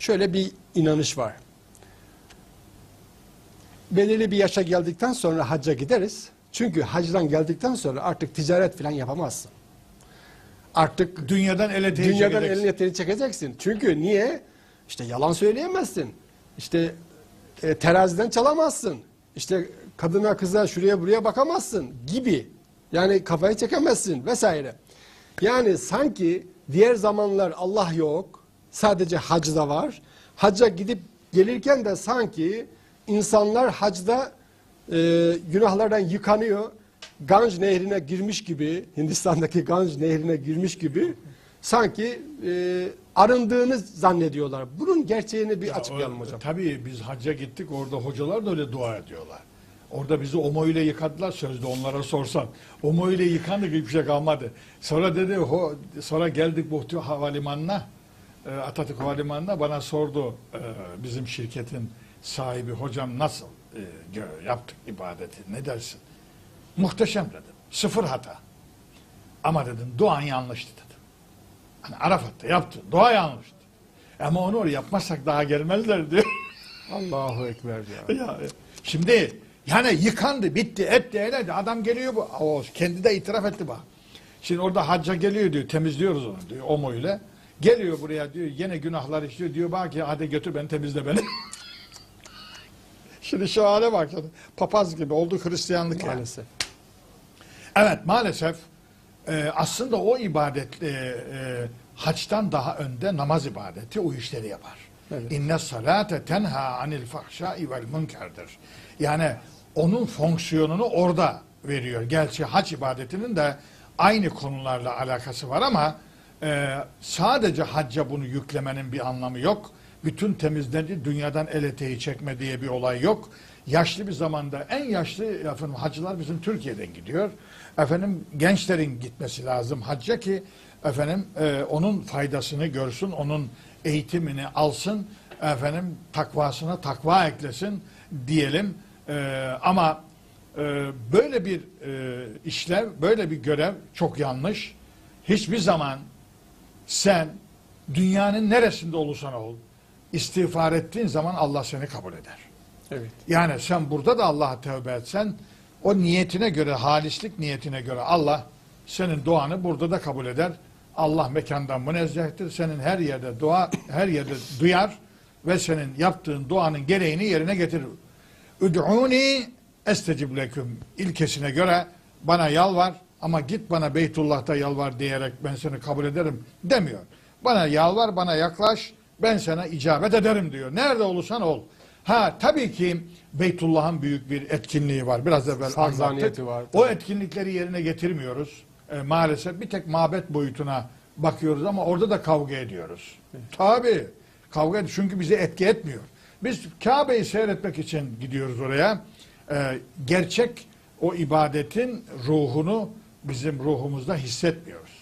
şöyle bir inanış var. Belirli bir yaşa geldikten sonra hacca gideriz. Çünkü hacdan geldikten sonra artık ticaret falan yapamazsın. Artık Dünyadan ele değecek dünyadan edeceksin. elini etini çekeceksin. Çünkü niye? İşte yalan söyleyemezsin. İşte e, teraziden çalamazsın. İşte kadına kıza şuraya buraya bakamazsın gibi. Yani kafayı çekemezsin vesaire. Yani sanki diğer zamanlar Allah yok. Sadece hacda var. Hacca gidip gelirken de sanki insanlar hacda e, günahlardan yıkanıyor. Ganj nehrine girmiş gibi, Hindistan'daki Ganj nehrine girmiş gibi sanki e, arındığını zannediyorlar. Bunun gerçeğini bir Ya açıklayalım o- hocam. Tabii biz hacca gittik orada hocalar da öyle dua ediyorlar. Orada bizi omo ile yıkadılar sözde onlara sorsan. Omo ile yıkandık hiçbir şey kalmadı. Sonra dedi ho, sonra geldik Buhtu Havalimanı'na e, Atatürk Havalimanı'na bana sordu e, bizim şirketin sahibi hocam nasıl e, yaptık ibadeti ne dersin? Muhteşem dedim. Sıfır hata. Ama dedim duan yanlıştı dedim. Hani Arafat'ta yaptı. Dua yanlıştı. Ama onu oraya yapmazsak daha gelmezler diyor. Allahu Ekber ya. Ya, şimdi yani yıkandı, bitti, etti, eyledi. Adam geliyor bu. O kendi de itiraf etti bak. Şimdi orada hacca geliyor diyor, temizliyoruz onu diyor, omo ile. Geliyor buraya diyor, yine günahlar işliyor. Diyor bak ya hadi götür beni temizle beni. Şimdi şu hale bak. Papaz gibi oldu Hristiyanlık yani. Maalesef. Evet maalesef e, aslında o ibadet e, e, haçtan daha önde namaz ibadeti o işleri yapar. Evet. İnne salate tenha anil fahşai vel münkerdir. Yani onun fonksiyonunu orada veriyor. Gerçi hac ibadetinin de aynı konularla alakası var ama e, sadece hacca bunu yüklemenin bir anlamı yok. Bütün temizleri dünyadan el eteği çekme diye bir olay yok. Yaşlı bir zamanda en yaşlı efendim hacılar bizim Türkiye'den gidiyor. Efendim gençlerin gitmesi lazım hacca ki efendim e, onun faydasını görsün, onun eğitimini alsın, efendim takvasına takva eklesin diyelim. E, ama e, böyle bir e, işlev, böyle bir görev çok yanlış. Hiçbir zaman sen dünyanın neresinde olursan ol, istiğfar ettiğin zaman Allah seni kabul eder. Evet. Yani sen burada da Allah'a tövbe etsen o niyetine göre, halislik niyetine göre Allah senin duanı burada da kabul eder. Allah mekandan münezzehtir. Senin her yerde dua, her yerde duyar ve senin yaptığın duanın gereğini yerine getirir. Üd'uni estecib leküm ilkesine göre bana yalvar ama git bana Beytullah'ta yalvar diyerek ben seni kabul ederim demiyor. Bana yalvar, bana yaklaş, ben sana icabet ederim diyor. Nerede olursan ol. Ha tabii ki Beytullah'ın büyük bir etkinliği var. Biraz evvel anlattık. var. O etkinlikleri yerine getirmiyoruz. E, maalesef bir tek mabet boyutuna bakıyoruz ama orada da kavga ediyoruz. Tabii. Kavga ediyoruz çünkü bizi etki etmiyor. Biz Kabe'yi seyretmek için gidiyoruz oraya. E, gerçek o ibadetin ruhunu bizim ruhumuzda hissetmiyoruz.